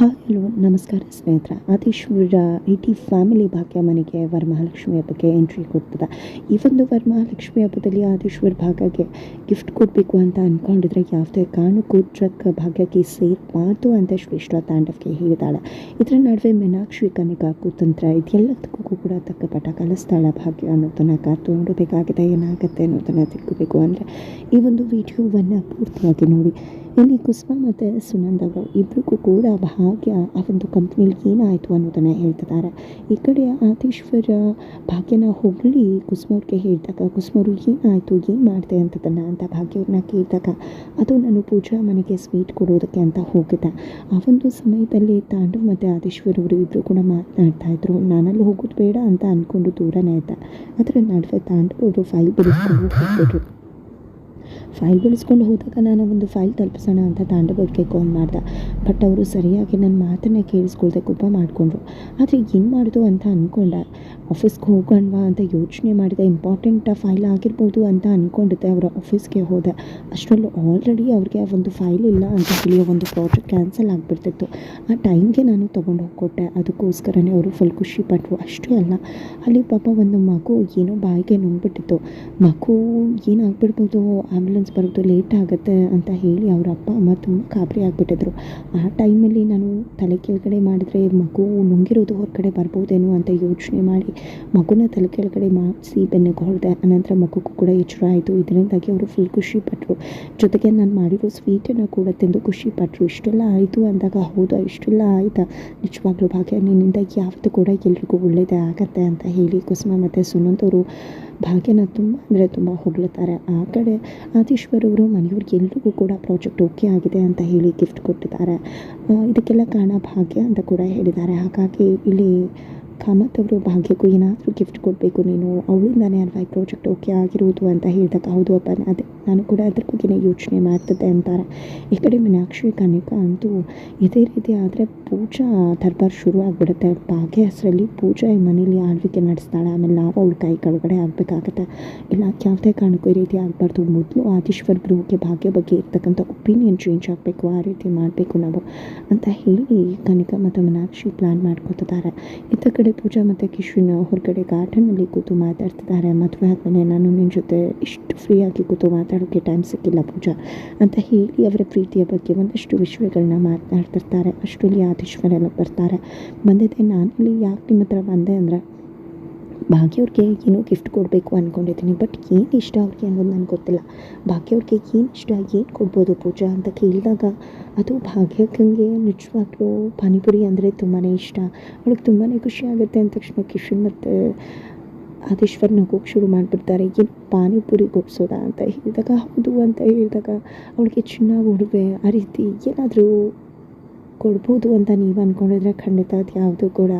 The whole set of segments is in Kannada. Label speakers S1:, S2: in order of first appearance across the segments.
S1: ಹಾಯ್ ಹಲೋ, ನಮಸ್ಕಾರ ಸ್ನೇಹಿತರ. ಆದೀಶ್ವರ ಇಡೀ ಫ್ಯಾಮಿಲಿ ಭಾಗ್ಯ ಮನೆಗೆ ವರಮಹಾಲಕ್ಷ್ಮಿ ಹಬ್ಬಕ್ಕೆ ಎಂಟ್ರಿ ಕೊಡ್ತದೆ. ಈ ಒಂದು ವರಮಹಾಲಕ್ಷ್ಮಿ ಹಬ್ಬದಲ್ಲಿ ಆದೇಶ್ವರ ಭಾಗಕ್ಕೆ ಗಿಫ್ಟ್ ಕೊಡಬೇಕು ಅಂತ ಅಂದ್ಕೊಂಡಿದ್ರೆ ಯಾವುದೇ ಕಾರಣಕ್ಕೂ ಟ್ರಕ್ ಭಾಗ್ಯಕ್ಕೆ ಸೇರ್ಬಾರ್ದು ಅಂತ ಶ್ರೇಷ್ಠ ತಾಂಡವಕ್ಕೆ ಹೇಳಿದಾಳೆ ಇದರ ನಡುವೆ ಮೀನಾಕ್ಷಿ ಕನಿಕಾ ಕುತಂತ್ರ ಇದೆಲ್ಲದಕ್ಕೂ ಕೂಡ ತಕ್ಕ ಪಟ ಕಲಿಸ್ತಾಳೆ ಭಾಗ್ಯ ಅನ್ನೋದನ್ನು ಕಾತು ನೋಡಬೇಕಾಗಿದೆ. ಏನಾಗುತ್ತೆ ಅನ್ನೋದನ್ನು ತಿಳ್ಕೋಬೇಕು ಅಂದರೆ ಈ ಒಂದು ವಿಡಿಯೋವನ್ನು ಪೂರ್ತಿಯಾಗಿ ನೋಡಿ. ಇಲ್ಲಿ ಕುಸುಮ ಮತ್ತು ಸುನಂದ್ ಅವರು ಇಬ್ಬರಿಗೂ ಕೂಡ ಭಾಗ್ಯ ಆ ಒಂದು ಕಂಪ್ನಿಲಿ ಏನಾಯಿತು ಅನ್ನೋದನ್ನು ಹೇಳ್ತಿದ್ದಾರೆ. ಈ ಕಡೆ ಆತೀಶ್ವರ ಭಾಗ್ಯನ ಹೊಗಳಿ ಕುಸುಮವ್ರಿಗೆ ಹೇಳಿದಾಗ ಕುಸುಮವ್ರು ಏನಾಯಿತು ಏನು ಮಾಡಿದೆ ಅಂತದನ್ನು? ಅಂತ ಭಾಗ್ಯವ್ರನ್ನ ಕೇಳಿದಾಗ, ಅದು ನಾನು ಪೂಜಾ ಮನೆಗೆ ಸ್ವೀಟ್ ಕೊಡೋದಕ್ಕೆ ಅಂತ ಹೋಗಿದ್ದೆ. ಆ ಒಂದು ಸಮಯದಲ್ಲಿ ತಾಂಡು ಮತ್ತು ಆದೇಶ್ವರ್ ಅವರು ಇಬ್ಬರು ಕೂಡ ಮಾತನಾಡ್ತಾ ಇದ್ರು. ನಾನಲ್ಲಿ ಹೋಗೋದು ಬೇಡ ಅಂತ ಅಂದ್ಕೊಂಡು ದೂರನೇ ಇದ್ದೆ. ಅದರ ನಡುವೆ ತಾಂಡು ಅವರು ಫೈಲ್ ಬಿಡಿಸ್ಕೊಂಡು ಹೋಗ್ಬಿಟ್ರು. ಫೈಲ್ ಬೆಳೆಸ್ಕೊಂಡು ಹೋದಾಗ ನಾನು ಒಂದು ಫೈಲ್ ತಲುಪಿಸೋಣ ಅಂತ ತಾಂಡವಕ್ಕೆ ಕಾಲ್ ಮಾಡ್ದೆ. ಬಟ್ ಅವರು ಸರಿಯಾಗಿ ನನ್ನ ಮಾತನ್ನೇ ಕೇಳಿಸ್ಕೊಳ್ದೆ ಕೋಪ ಮಾಡಿಕೊಂಡ್ರು. ಆದರೆ ಏನು ಮಾಡೋದು ಅಂತ ಅಂದ್ಕೊಂಡೆ ಆಫೀಸ್ಗೆ ಹೋಗೋಣವಾ ಅಂತ ಯೋಚನೆ ಮಾಡಿದೆ ಇಂಪಾರ್ಟೆಂಟ್ ಫೈಲ್ ಆಗಿರ್ಬೋದು ಅಂತ ಅಂದ್ಕೊಂಡಿದ್ದೆ ಅವರ ಆಫೀಸ್ಗೆ ಹೋದೆ. ಅಷ್ಟರಲ್ಲೂ ಆಲ್ರೆಡಿ ಅವ್ರಿಗೆ ಒಂದು ಫೈಲ್ ಇಲ್ಲ ಅಂತ ಹೇಳಿ ಒಂದು ಪ್ರಾಜೆಕ್ಟ್ ಕ್ಯಾನ್ಸಲ್ ಆಗಿಬಿಡ್ತಿತ್ತು. ಆ ಟೈಮ್ಗೆ ನಾನು ತೊಗೊಂಡು ಹೋಗ್ಕೊಟ್ಟೆ. ಅದಕ್ಕೋಸ್ಕರನೇ ಅವರು ಫುಲ್ ಖುಷಿ ಪಟ್ಟರು ಅಷ್ಟೇ ಅಲ್ಲ, ಅಲ್ಲಿ ಪಾಪ ಒಂದು ಮಗು ಏನೋ ಬಾಯಿಗೆ ನುಂಗ್ಬಿಟ್ಟಿತ್ತು. ಮಗು ಏನಾಗ್ಬಿಡ್ಬೋದು ಆ್ಯಂಬುಲೆನ್ಸ್ ಬರೋದು ಲೇಟ್ ಆಗುತ್ತೆ ಅಂತ ಹೇಳಿ ಅವರ ಅಪ್ಪ, ಅಮ್ಮ ತುಂಬ ಗಾಬರಿ ಆಗಿಬಿಟ್ಟಿದ್ರು. ಆ ಟೈಮಲ್ಲಿ ನಾನು ತಲೆ ಕೆಳಗಡೆ ಮಾಡಿದರೆ ಮಗು ನುಂಗಿರೋದು ಹೊರಗಡೆ ಬರ್ಬೋದೇನೋ ಅಂತ ಯೋಚನೆ ಮಾಡಿ ಮಗುನ ತಲೆ ಕೆಳಗಡೆ ಮಾಡಿಸಿ ಬೆನ್ನಿಗೆ ಹೊಡೆದೆ. ಆನಂತರ ಮಗುಗೂ ಕೂಡ ಎಚ್ಚರ ಆಯಿತು. ಇದರಿಂದಾಗಿ ಅವರು ಫುಲ್ ಖುಷಿ ಪಟ್ಟರು ಜೊತೆಗೆ ನಾನು ಮಾಡಿರೋ ಸ್ವೀಟನ್ನು ಕೂಡ ತಿಂದು ಖುಷಿ ಪಟ್ಟರು ಇಷ್ಟೆಲ್ಲ ಆಯಿತು ಅಂದಾಗ ಹೌದಾ, ಇಷ್ಟೆಲ್ಲ ಆಯಿತಾ? ನಿಜವಾಗ್ಲೂ ಭಾಗ್ಯ, ನಿನ್ನಿಂದ ಯಾವತ್ತೂ ಕೂಡ ಎಲ್ರಿಗೂ ಒಳ್ಳೆಯದೇ ಆಗತ್ತೆ ಅಂತ ಹೇಳಿ ಕುಸುಮ ಮತ್ತು ಸುನಂತ್ ಅವರು ಭಾಗ್ಯನ ತುಂಬ, ಅಂದರೆ ತುಂಬ ಹೊಗಳುತ್ತಾರೆ ಆ ಕಡೆ ಆದೀಶ್ವರ್ ಅವರು ಮನೆಯವ್ರಿಗೆ ಎಲ್ರಿಗೂ ಕೂಡ ಪ್ರಾಜೆಕ್ಟ್ ಓಕೆ ಆಗಿದೆ ಅಂತ ಹೇಳಿ ಗಿಫ್ಟ್ ಕೊಟ್ಟಿದ್ದಾರೆ. ಇದಕ್ಕೆಲ್ಲ ಕಾರಣ ಭಾಗ್ಯ ಅಂತ ಕೂಡ ಹೇಳಿದ್ದಾರೆ. ಹಾಗಾಗಿ ಇಲ್ಲಿ ಕಾಮತ್ ಅವರು ಭಾಗ್ಯಕ್ಕೂ ಏನಾದರೂ ಗಿಫ್ಟ್ ಕೊಡಬೇಕು ನೀನು. ಅವಳಿಂದಾನೇ ಅಲ್ವಾ ಈ ಪ್ರಾಜೆಕ್ಟ್ ಓಕೆ ಆಗಿರುವುದು ಅಂತ ಹೇಳಿದಾಗ ಹೌದು ಅಪ್ಪ. ಅದೇ, ನಾನು ಕೂಡ ಅದ್ರ ಬಗ್ಗೆನೇ ಯೋಚನೆ ಮಾಡ್ತಿದ್ದೆ ಅಂತಾರೆ. ಈ ಕಡೆ ಮೀನಾಕ್ಷಿ ಕನಿಕಾ ಅಂತೂ ಇದೇ ರೀತಿ ಆದರೆ ಪೂಜಾ ದರ್ಬಾರ್ ಶುರು ಆಗಿಬಿಡುತ್ತೆ. ಭಾಗ್ಯ ಹೆಸರಲ್ಲಿ ಪೂಜಾ ಈ ಮನೇಲಿ ಆಳ್ವಿಕೆ ನಡೆಸ್ತಾಳೆ. ಆಮೇಲೆ ನಾವು ಅವಳ ಕೈ ಕೆಳಗಡೆ ಆಗಬೇಕಾಗತ್ತೆ ಇಲ್ಲ, ಯಾವುದೇ ಕಾರಣಕ್ಕೂ ಈ ರೀತಿ ಆಗಬಾರ್ದು. ಮೊದಲು ಆದೀಶ್ವರ್ ಗೃಹಕ್ಕೆ ಭಾಗ್ಯ ಬಗ್ಗೆ ಇರ್ತಕ್ಕಂಥ ಒಪಿನಿಯನ್ ಚೇಂಜ್ ಆಗಬೇಕು, ಆ ರೀತಿ ಮಾಡಬೇಕು ನಾವು ಅಂತ ಹೇಳಿ ಕನಿಕಾ ಮತ್ತು ಮೀನಾಕ್ಷಿ ಪ್ಲ್ಯಾನ್ ಮಾಡ್ಕೊತಿದ್ದಾರೆ. ಇತ್ತ ಕಡೆ ಪೂಜಾ ಮತ್ತು ಕಿಶ್ವಿನ ಹೊರಗಡೆ ಗಾರ್ಡನಲ್ಲಿ ಕೂತು ಮಾತಾಡ್ತಿದ್ದಾರೆ ಮದುವೆ ಆದಮೇಲೆ ನಾನು ನಿನ್ನ ಜೊತೆ ಇಷ್ಟು ಫ್ರೀಯಾಗಿ ಕೂತು ಮಾತಾಡೋಕ್ಕೆ ಟೈಮ್ ಸಿಕ್ಕಿಲ್ಲ ಪೂಜಾ ಅಂತ ಹೇಳಿ ಅವರ ಪ್ರೀತಿಯ ಬಗ್ಗೆ ಒಂದಷ್ಟು ವಿಷಯಗಳನ್ನ ಮಾತನಾಡ್ತಿರ್ತಾರೆ. ಅಷ್ಟರಲ್ಲಿ ಆದೀಶ್ವರ ಎಲ್ಲ ಬರ್ತಾರೆ. ಬಂದಿದ್ದೆ ಇಲ್ಲಿ ಯಾಕೆ ನಿಮ್ಮ ಹತ್ರ ಬಂದೆ ಅಂದರೆ ಭಾಗ್ಯವ್ರಿಗೆ ಏನೋ ಗಿಫ್ಟ್ ಕೊಡಬೇಕು ಅಂದ್ಕೊಂಡಿದ್ದೀನಿ ಬಟ್ ಏನು ಇಷ್ಟ ಅವ್ರಿಗೆ ಅನ್ನೋದು ನನಗೆ ಗೊತ್ತಿಲ್ಲ. ಭಾಗ್ಯವ್ರಿಗೆ ಏನು ಇಷ್ಟ, ಏನು ಕೊಡ್ಬೋದು ಪೂಜಾ ಅಂತ ಕೇಳಿದಾಗ ಅದು ಭಾಗ್ಯಕ್ಕಂಗೆ ನಿಜವಾಗ್ಲೂ ಪಾನಿಪುರಿ ಅಂದರೆ ತುಂಬಾ ಇಷ್ಟ. ಅವಳಿಗೆ ತುಂಬಾ ಖುಷಿ ಆಗುತ್ತೆ ಅಂದ ತಕ್ಷಣ ಕಿಶನ್ ಮತ್ತು ಆದೇಶ್ವರ್ ನಗೋಕ್ಕೆ ಶುರು ಮಾಡಿಬಿಡ್ತಾರೆ. ಏನು ಪಾನಿಪುರಿ ಕೊಡಿಸೋದಾ ಅಂತ ಹೇಳಿದಾಗ, ಹೌದು ಅಂತ ಹೇಳಿದಾಗ ಅವಳಿಗೆ ಚಿನ್ನ ಉಡುವೆ ಆ ರೀತಿ ಏನಾದರೂ ಕೊಡ್ಬೋದು ಅಂತ ನೀವು ಅಂದ್ಕೊಂಡಿದ್ರೆ ಖಂಡಿತ ಅದು ಯಾವುದು ಕೂಡ.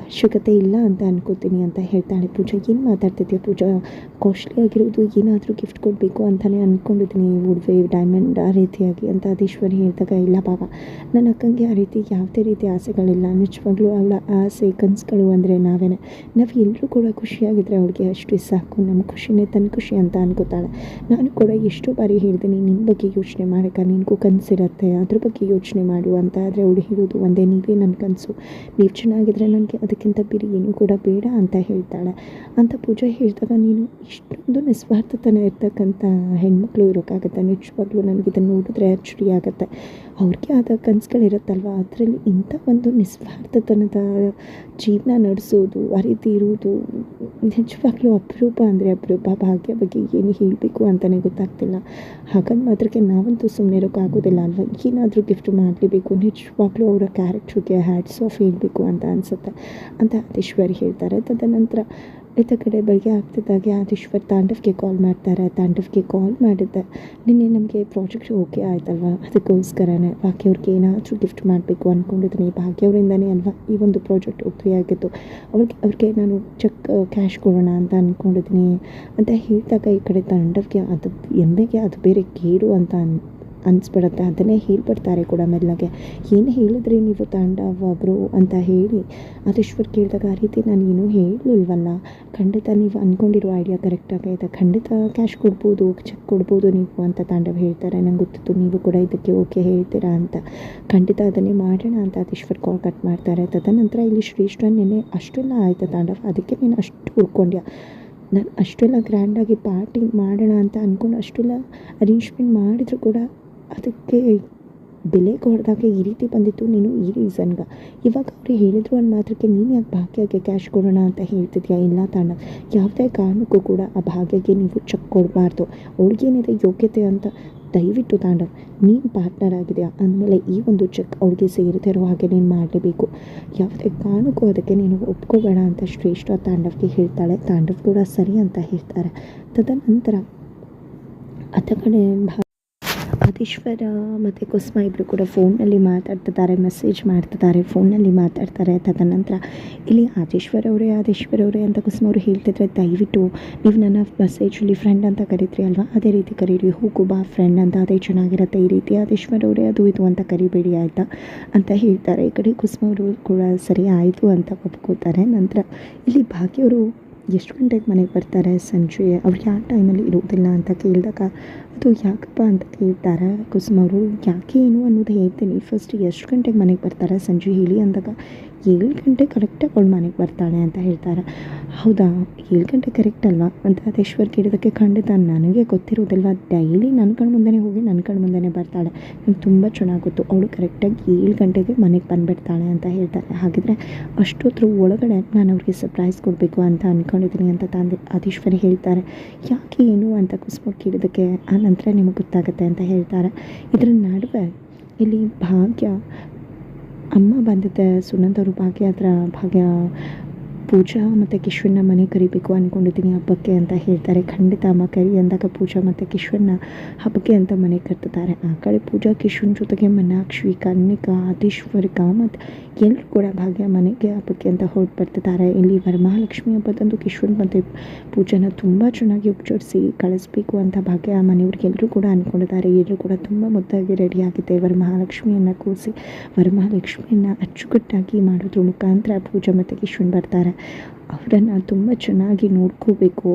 S1: ಅವಶ್ಯಕತೆ ಇಲ್ಲ ಅಂತ ಅನ್ಕೋತೀನಿ ಅಂತ ಹೇಳ್ತಾಳೆ ಪೂಜಾ. ಏನು ಮಾತಾಡ್ತಿದ್ಯಾ ಪೂಜಾ? ಕಾಸ್ಟ್ಲಿ ಆಗಿರೋದು ಏನಾದರೂ ಗಿಫ್ಟ್ ಕೊಡಬೇಕು ಅಂತಲೇ ಅಂದ್ಕೊಂಡಿದ್ದೀನಿ ಉಡುವೆ ಡೈಮಂಡ್ ಆ ರೀತಿಯಾಗಿ ಅಂತ ಅದೀಶ್ವರಿ ಹೇಳಿದಾಗ, ಇಲ್ಲ ಬಾಬಾ ನನ್ನ ಅಕ್ಕಂಗೆ ಆ ರೀತಿ ಯಾವುದೇ ರೀತಿ ಆಸೆಗಳಿಲ್ಲ. ನಿಜವಾಗ್ಲೂ ಅವಳ ಆಸೆ, ಕನಸುಗಳು ಅಂದರೆ ನಾವೇ ನಾವು ಎಲ್ಲರೂ ಕೂಡ ಖುಷಿಯಾಗಿದ್ದರೆ ಅವಳಿಗೆ ಅಷ್ಟು ಸಾಕು ನಮ್ಮ ಖುಷಿನೇ ತನ್ನ ಖುಷಿ ಅಂತ ಅನ್ಕೋತಾಳೆ. ನಾನು ಕೂಡ ಎಷ್ಟೋ ಬಾರಿ ಹೇಳ್ತೀನಿ ನಿನ್ನ ಬಗ್ಗೆ ಯೋಚನೆ ಮಾಡಕ್ಕ, ನಿನಗೂ ಕನಸಿರುತ್ತೆ, ಅದ್ರ ಬಗ್ಗೆ ಯೋಚನೆ ಮಾಡು ಅಂತ. ಆದರೆ ಅವಳು ಹೇಳೋದು ಒಂದೇ, ನೀವೇ ನನ್ನ ಕನಸು. ನೀವು ಚೆನ್ನಾಗಿದ್ರೆ ನನಗೆ ಅದಕ್ಕಿಂತ ಬೇರೆ ಏನೂ ಕೂಡ ಬೇಡ ಅಂತ ಹೇಳ್ತಾಳೆ. ಅಂತ ಪೂಜಾ ಹೇಳಿದಾಗ, ನೀನು ಇಷ್ಟೊಂದು ನಿಸ್ವಾರ್ಥತನ ಇರ್ತಕ್ಕಂಥ ಹೆಣ್ಮಕ್ಳು ಇರೋಕ್ಕಾಗತ್ತೆ? ನಿಜವಾಗ್ಲೂ ನನಗೆ ಇದನ್ನು ನೋಡಿದ್ರೆ ಅಚ್ಚರಿ ಆಗುತ್ತೆ. ಅವ್ರಿಗೆ ಆದ ಕನಸುಗಳಿರುತ್ತಲ್ವ? ಅದರಲ್ಲಿ ಇಂಥ ಒಂದು ನಿಸ್ವಾರ್ಥತನದ ಜೀವನ ನಡೆಸೋದು ಆ ರೀತಿ ಇರುವುದು ನಿಜವಾಗ್ಲೂ ಅಪರೂಪ ಅಂದರೆ ಅಪರೂಪ. ಭಾಗ್ಯ ಬಗ್ಗೆ ಏನು ಹೇಳಬೇಕು ಅಂತಲೇ ಗೊತ್ತಾಗ್ತಿಲ್ಲ. ಹಾಗಂದು ಮಾತ್ರಕ್ಕೆ ನಾವಂತೂ ಸುಮ್ಮನೆ ಇರೋಕ್ಕಾಗೋದಿಲ್ಲ ಅಲ್ವ? ಏನಾದರೂ ಗಿಫ್ಟ್ ಮಾಡಲೇಬೇಕು. ನಿಜವಾಗ್ಲೂ ಅವರ ಕ್ಯಾರೆಕ್ಟ್ರಿಗೆ ಹ್ಯಾಟ್ಸ್ ಆಫ್ ಹೇಳಬೇಕು ಅಂತ ಅನಿಸುತ್ತೆ. ಅಂತ ಆದೀಶ್ವರಿ ಹೇಳ್ತಾರೆ. ತದನಂತರ ಇತ್ತ ಕಡೆ ಬೆಳಗ್ಗೆ ಆಗ್ತಿದ್ದಾಗೆ ಆದೀಶ್ವರ್ ತಾಂಡವ್ಗೆ ಕಾಲ್ ಮಾಡ್ತಾರೆ. ತಾಂಡವ್ಗೆ ಕಾಲ್ ಮಾಡಿದ್ದೆ, ನಿನ್ನೆ ನಮಗೆ ಪ್ರಾಜೆಕ್ಟ್ ಓಕೆ ಆಯ್ತಲ್ವ? ಅದಕ್ಕೋಸ್ಕರನೇ ಭಾಗ್ಯವ್ರಿಗೆ ಏನಾದರೂ ಗಿಫ್ಟ್ ಮಾಡಬೇಕು ಅಂದ್ಕೊಂಡಿದ್ದೀನಿ ಭಾಗ್ಯವ್ರಿಂದನೇ ಅಲ್ವಾ ಈ ಒಂದು ಪ್ರಾಜೆಕ್ಟ್ ಓಕೆ ಆಗಿತ್ತು ಅವ್ರಿಗೆ ಅವ್ರಿಗೆ ನಾನು ಚೆಕ್ ಕ್ಯಾಶ್ ಕೊಡೋಣ ಅಂತ ಅಂದ್ಕೊಂಡಿದ್ದೀನಿ ಅಂತ ಹೇಳಿದಾಗ ಈ ಕಡೆ ತಾಂಡವ್ಗೆ, ಅದು ಎಮ್ಮೆಗೆ ಅದು ಬೇರೆ ಕೇಡು ಅಂತ ಅನಿಸ್ಬಿಡುತ್ತೆ, ಅದನ್ನೇ ಹೇಳ್ಬಿಡ್ತಾರೆ ಕೂಡ ಮೆಲ್ಲಗೆ. ಏನು ಹೇಳಿದ್ರಿ ನೀವು ತಾಂಡವ್ ಒಬ್ಬರು ಅಂತ ಹೇಳಿ? ಆದೇಶ್ವರ್ ಕೇಳಿದಾಗ ಆ ರೀತಿ ನಾನು ಏನೂ ಹೇಳಲಿಲ್ವಲ್ಲ. ಖಂಡಿತ ನೀವು ಅಂದ್ಕೊಂಡಿರೋ ಐಡಿಯಾ ಕರೆಕ್ಟಾಗೇ ಇದೆ. ಖಂಡಿತ ಕ್ಯಾಶ್ ಕೊಡ್ಬೋದು ಚೆಕ್ ಕೊಡ್ಬೋದು ನೀವು ಅಂತ ತಾಂಡವ್ ಹೇಳ್ತಾರೆ. ನಂಗೆ ಗೊತ್ತಿತ್ತು ನೀವು ಕೂಡ ಇದಕ್ಕೆ ಓಕೆ ಹೇಳ್ತೀರಾ ಅಂತ. ಖಂಡಿತ ಅದನ್ನೇ ಮಾಡೋಣ ಅಂತ ಆದೇಶ್ವರ್ ಕಾಲ್ ಕಟ್ ಮಾಡ್ತಾರೆ. ತದನಂತರ ಇಲ್ಲಿ ಶ್ರೇಷ್ಠ ನಿನ್ನೆ ಅಷ್ಟೆಲ್ಲ ಆಯಿತು ತಾಂಡವ್? ಅದಕ್ಕೆ ನೀನು ಅಷ್ಟು ಹುಡ್ಕೊಂಡ್ಯಾ ನಾನು ಅಷ್ಟೆಲ್ಲ ಗ್ರ್ಯಾಂಡಾಗಿ ಪಾರ್ಟಿ ಮಾಡೋಣ ಅಂತ ಅಂದ್ಕೊಂಡು ಅಷ್ಟೆಲ್ಲ ಅರೇಂಜ್ಮೆಂಟ್ ಮಾಡಿದ್ರು ಕೂಡ ಅದಕ್ಕೆ ಬೆಲೆ ಕೊಡ್ದಾಗ ಈ ರೀತಿ ಬಂದಿತ್ತು, ನೀನು ಈ ರೀಸನ್ಗೆ. ಇವಾಗ ಅವ್ರು ಹೇಳಿದ್ರು ಅನ್ನೋ ಮಾತ್ರಕ್ಕೆ ನೀನು ಯಾಕೆ ಭಾಗ್ಯಕ್ಕೆ ಕ್ಯಾಶ್ ಕೊಡೋಣ ಅಂತ ಹೇಳ್ತಿದ್ಯಾ? ಇಲ್ಲ ತಾಣ. ಯಾವುದೇ ಕಾರಣಕ್ಕೂ ಕೂಡ ಆ ಭಾಗ್ಯಕ್ಕೆ ನೀವು ಚೆಕ್ ಕೊಡಬಾರ್ದು. ಅವ್ಳಿಗೇನಿದೆ ಯೋಗ್ಯತೆ ಅಂತ ದಯವಿಟ್ಟು ತಾಂಡವ್ ನೀನು ಪಾರ್ಟ್ನರ್ ಆಗಿದೆಯಾ? ಅಂದಮೇಲೆ ಈ ಒಂದು ಚೆಕ್ ಅವ್ಳಿಗೆ ಇರೋ ಹಾಗೆ ನೀನು ಮಾಡಲೇಬೇಕು. ಯಾವುದೇ ಕಾರಣಕ್ಕೂ ಅದಕ್ಕೆ ನೀನು ಒಪ್ಕೋಬೇಡ ಅಂತ ಶ್ರೇಷ್ಠ ತಾಂಡವ್ಗೆ ಹೇಳ್ತಾಳೆ. ತಾಂಡವ್ ಕೂಡ ಸರಿ ಅಂತ ಹೇಳ್ತಾರೆ. ತದನಂತರ ಅತ್ತ ಕಡೆ ಭಾ ಆದೀಶ್ವರ ಮತ್ತು ಕುಸುಮ ಇಬ್ಬರು ಕೂಡ ಫೋನಲ್ಲಿ ಮಾತಾಡ್ತಿದ್ದಾರೆ ಮೆಸೇಜ್ ಮಾಡ್ತಿದ್ದಾರೆ ಫೋನಲ್ಲಿ ಮಾತಾಡ್ತಾರೆ. ತದನಂತರ ಇಲ್ಲಿ ಆದೇಶ್ವರ ಅವರೇ, ಆದೇಶ್ವರ್ ಅವರೇ ಅಂತ ಕುಸುಮ ಅವರು ಹೇಳ್ತಿದ್ರೆ ದಯವಿಟ್ಟು ನೀವು ನನ್ನ ಮೆಸೇಜಲ್ಲಿ ಫ್ರೆಂಡ್ ಅಂತ ಕರೀತೀರಿ ಅಲ್ವಾ? ಅದೇ ರೀತಿ ಕರೀರಿ. ಹೋಗು ಬಾ ಫ್ರೆಂಡ್ ಅಂತ. ಅದೇ ಚೆನ್ನಾಗಿರುತ್ತೆ ಈ ರೀತಿ. ಆದೇಶ್ವರ ಅವರೇ, ಅದು ಇದು ಅಂತ ಕರಿಬೇಡಿ, ಆಯಿತಾ? ಅಂತ ಹೇಳ್ತಾರೆ. ಈ ಕಡೆ ಕುಸುಮ ಅವರು ಕೂಡ ಸರಿ, ಆಯಿತು ಅಂತ ಒಪ್ಕೋತಾರೆ. ನಂತರ ಇಲ್ಲಿ ಭಾಗ್ಯವರು ಎಷ್ಟು ಗಂಟೆಗೆ ಮನೆಗೆ ಬರ್ತಾರೆ, ಸಂಜೆ, ಅವ್ರು ಯಾವ ಟೈಮಲ್ಲಿ ಇರೋದಿಲ್ಲ ಅಂತ ಕೇಳಿದಾಗ, ಅದು ಯಾಕಪ್ಪ ಅಂತ ಕೇಳ್ತಾರೆ ಕುಸುಮ ಅವರು ಯಾಕೆ ಏನು ಅನ್ನೋದು ಹೇಳ್ತೀನಿ. ಫಸ್ಟ್ ಎಷ್ಟು ಗಂಟೆಗೆ ಮನೆಗೆ ಬರ್ತಾರೆ, ಸಂಜೆ ಹೇಳಿ ಅಂದಾಗ ಏಳು ಗಂಟೆ ಕರೆಕ್ಟಾಗಿ ಅವಳು ಮನೆಗೆ ಬರ್ತಾಳೆ ಅಂತ ಹೇಳ್ತಾರೆ. ಹೌದಾ? ಏಳು ಗಂಟೆ ಕರೆಕ್ಟ್ ಅಲ್ವಾ? ಅಂತ ಅದೇಶ್ವರ್ ಕೇಳಿದ್ದಕ್ಕೆ ಖಂಡಿತ ನನಗೆ ಗೊತ್ತಿರೋದಲ್ವಾ ಡೈಲಿ ನನ್ನ ಕಣ್ಣು ಮುಂದೆನೇ ಹೋಗಿ ನನ್ನ ಕಣ್ಣು ಮುಂದೆನೇ ಬರ್ತಾಳೆ. ನಂಗೆ ತುಂಬ ಚೆನ್ನಾಗಿ ಗೊತ್ತು ಅವಳು ಕರೆಕ್ಟಾಗಿ ಏಳು ಗಂಟೆಗೆ ಮನೆಗೆ ಬಂದುಬಿಡ್ತಾಳೆ ಅಂತ ಹೇಳ್ತಾರೆ. ಹಾಗಿದ್ರೆ ಅಷ್ಟೊತ್ತರ ಒಳಗಡೆ ನಾನು ಅವ್ರಿಗೆ ಸರ್ಪ್ರೈಸ್ ಕೊಡಬೇಕು ಅಂತ ಅಂದ್ಕೊಂಡಿದ್ದೀನಿ ಅಂತ ತಂದೆ ಆದೀಶ್ವರಿ ಹೇಳ್ತಾರೆ. ಯಾಕೆ ಏನು ಅಂತ ಕುಸುಮ ಕೇಳಿದ್ದಕ್ಕೆ ಆ ನಂತರ ನಿಮಗೆ ಗೊತ್ತಾಗುತ್ತೆ ಅಂತ ಹೇಳ್ತಾರೆ. ಇದರ ನಡುವೆ ಇಲ್ಲಿ ಭಾಗ್ಯ ಅಮ್ಮ ಬಂದಿದ್ದೆ ಸುನಂದವರು ಭಾಗ್ಯ ಹತ್ರ ಭಾಗ್ಯ ಪೂಜಾ ಮತ್ತು ಕಿಶ್ವನ್ನ ಮನೆ ಕರಿಬೇಕು ಅಂದ್ಕೊಂಡಿದ್ದೀನಿ ಹಬ್ಬಕ್ಕೆ ಅಂತ ಹೇಳ್ತಾರೆ. ಖಂಡಿತ ಅಮ್ಮ ಕರಿ ಅಂದಾಗ ಪೂಜಾ ಮತ್ತು ಕಿಶ್ವನ್ನ ಹಬ್ಬಕ್ಕೆ ಅಂತ ಮನೆ ಕರ್ತಿದ್ದಾರೆ ಆ ಕಡೆ ಪೂಜಾ ಕಿಶ್ವನ್ ಜೊತೆಗೆ ಮೀನಾಕ್ಷಿ, ಕನ್ನಿಕಾ ಆದೀಶ್ವರಿಕಾ ಮತ್ತು ಎಲ್ಲರೂ ಕೂಡ ಭಾಗ್ಯ ಮನೆಗೆ ಹಬ್ಬಕ್ಕೆ ಅಂತ ಹೊರಟು ಬರ್ತಿದ್ದಾರೆ. ಇಲ್ಲಿ ವರಮಹಾಲಕ್ಷ್ಮಿ ಹಬ್ಬದಂದು ಕಿಶ್ವನ್ ಮತ್ತು ಪೂಜಾನ ತುಂಬ ಚೆನ್ನಾಗಿ ಉಪಚರಿಸಿ ಕಳಿಸ್ಬೇಕು ಅಂತ ಭಾಗ್ಯ ಮನೆಯವ್ರಿಗೆಲ್ಲರೂ ಕೂಡ ಅಂದ್ಕೊಂಡಿದ್ದಾರೆ ಎಲ್ಲರೂ ಕೂಡ ತುಂಬ ಮುದ್ದಾಗಿ ರೆಡಿಯಾಗಿದೆ ವರಮಹಾಲಕ್ಷ್ಮಿಯನ್ನು ಕೂರಿಸಿ, ವರಮಹಾಲಕ್ಷ್ಮಿಯನ್ನು ಅಚ್ಚುಕಟ್ಟಾಗಿ ಮಾಡೋದ್ರ ಮುಖಾಂತರ ಪೂಜಾ ಮತ್ತು ಕಿಶ್ವನ್ ಬರ್ತಾರೆ. ಅವರನ್ನು ತುಂಬ ಚೆನ್ನಾಗಿ ನೋಡ್ಕೋಬೇಕು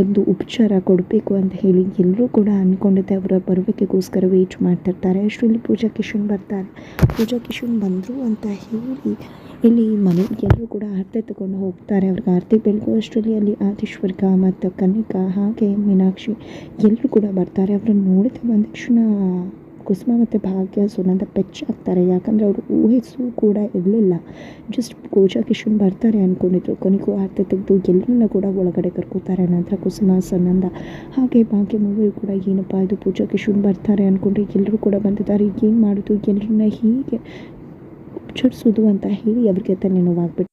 S1: ಒಂದು ಉಪಚಾರ ಕೊಡಬೇಕು ಅಂತ ಹೇಳಿ ಎಲ್ಲರೂ ಕೂಡ ಅಂದ್ಕೊಂಡಿದ್ದೆ ಅವರ ಬರುವಿಕೆಗೋಸ್ಕರ ವೇಟ್ ಮಾಡ್ತಿರ್ತಾರೆ. ಅಷ್ಟರಲ್ಲಿ ಪೂಜಾ ಕಿಶನ್ ಬರ್ತಾರೆ. ಪೂಜಾ ಕಿಶನ್ ಬಂದರು ಅಂತ ಹೇಳಿ ಇಲ್ಲಿ ಮನೆಗೆ ಎಲ್ಲರೂ ಕೂಡ ಆರತಿ ತಗೊಂಡು ಹೋಗ್ತಾರೆ. ಅವ್ರಿಗೆ ಆರತಿ ಬೆಳಗು ಅಷ್ಟರಲ್ಲಿ ಅಲ್ಲಿ ಆದಿಶ್ವರ್ಗ ಮತ್ತು ಕನಕ ಹಾಗೆ ಮೀನಾಕ್ಷಿ ಎಲ್ಲರೂ ಕೂಡ ಬರ್ತಾರೆ. ಅವ್ರನ್ನ ನೋಡಿದ ತಕ್ಷಣ ಕುಸುಮ ಮತ್ತು ಭಾಗ್ಯ ಸುನಂದ ಪೆಚ್ಚಾಗ್ತಾರೆ ಯಾಕಂದರೆ ಅವರು ಊಹಿಸು ಕೂಡ ಇರಲಿಲ್ಲ. ಜಸ್ಟ್ ಪೂಜಾ ಕಿಶನ್ ಬರ್ತಾರೆ ಅಂದ್ಕೊಂಡಿದ್ರು ಕೊನೆಗೂ ಆರತಿ ತೆಗೆದು ಎಲ್ಲರನ್ನ ಕೂಡ ಒಳಗಡೆ ಕರ್ಕೋತಾರೆ. ನಂತರ ಕುಸುಮ, ಸುನಂದ ಹಾಗೆ ಭಾಗ್ಯ ಮೂವರು ಕೂಡ ಏನಪ್ಪ ಇದು ಪೂಜಾ ಕಿಶನ್ ಬರ್ತಾರೆ ಅಂದ್ಕೊಂಡ್ರೆ ಎಲ್ಲರೂ ಕೂಡ ಬಂದಿದ್ದಾರೆ. ಏನು ಮಾಡೋದು, ಎಲ್ಲರನ್ನ ಹೀಗೆ ಉಚ್ಚರಿಸೋದು ಅಂತ ಹೇಳಿ ಅವ್ರಿಗೆ ತಲೆನೋವಾಗ್ಬಿಟ್ಟು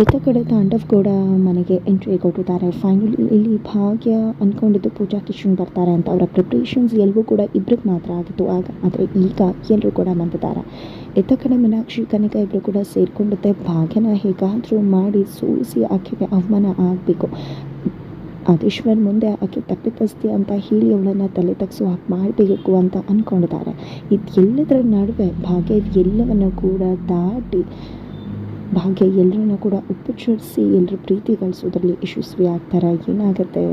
S1: ಇತ್ತ ಕಡೆ ತಾಂಡವ್ ಕೂಡ ಮನೆಗೆ ಎಂಟ್ರಿ ಕೊಟ್ಟಿದ್ದಾರೆ. ಫೈನಲಿ ಇಲ್ಲಿ ಭಾಗ್ಯ ಅಂದ್ಕೊಂಡಿದ್ದು ಪೂಜಾ ಕಿಶನ್ ಬರ್ತಾರೆ ಅಂತ. ಅವರ ಪ್ರಿಪ್ರೇಷನ್ಸ್ ಎಲ್ಲವೂ ಕೂಡ ಇಬ್ಬರಿಗೆ ಮಾತ್ರ ಆಗಿತ್ತು. ಆಗ ಆದರೆ ಈಗ ಎಲ್ಲರೂ ಕೂಡ ಬಂದಿದ್ದಾರೆ. ಇತ್ತ ಕಡೆ ಮೀನಾಕ್ಷಿ, ಕನಿಕ ಇಬ್ಬರು ಕೂಡ ಸೇರಿಕೊಂಡಿದ್ದೆ. ಭಾಗ್ಯನ ಹೇಗಾದರೂ ಮಾಡಿ ಸೋಲಿಸಿ ಆಕೆಗೆ ಅವಮಾನ ಆಗಬೇಕು. ಆದೇಶ್ವರ್ ಮುಂದೆ ಆಕೆ ತಪ್ಪಿತಸ್ತಿ ಅಂತ ಹೇಳಿ ಅವಳನ್ನು ತಲೆ ತಗ್ಸು ಹಾಕಿ ಮಾಡಬೇಕು ಅಂತ ಅಂದ್ಕೊಂಡಿದ್ದಾರೆ ಇದು ಎಲ್ಲದರ ನಡುವೆ ಭಾಗ್ಯ ಎಲ್ಲವನ್ನು ಕೂಡ ದಾಟಿ ಭಾಗ್ಯ ಎಲ್ಲರನ್ನ ಕೂಡ ಉಪಚರಿಸಿ ಎಲ್ಲರ ಪ್ರೀತಿ ಗಳಿಸೋದ್ರಲ್ಲಿ ಯಶಸ್ವಿ ಆಗ್ತಾರೆ ಏನಾಗುತ್ತೆ?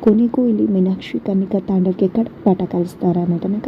S1: ಕೊನೆಗೂ ಇಲ್ಲಿ ಮೀನಾಕ್ಷಿ ಕನ್ನಿಕಾ ತಾಂಡವಕ್ಕೆ ಪಾಠ ಕಲಿಸ್ತಾರೆ ಅನ್ನೋದನ್ನು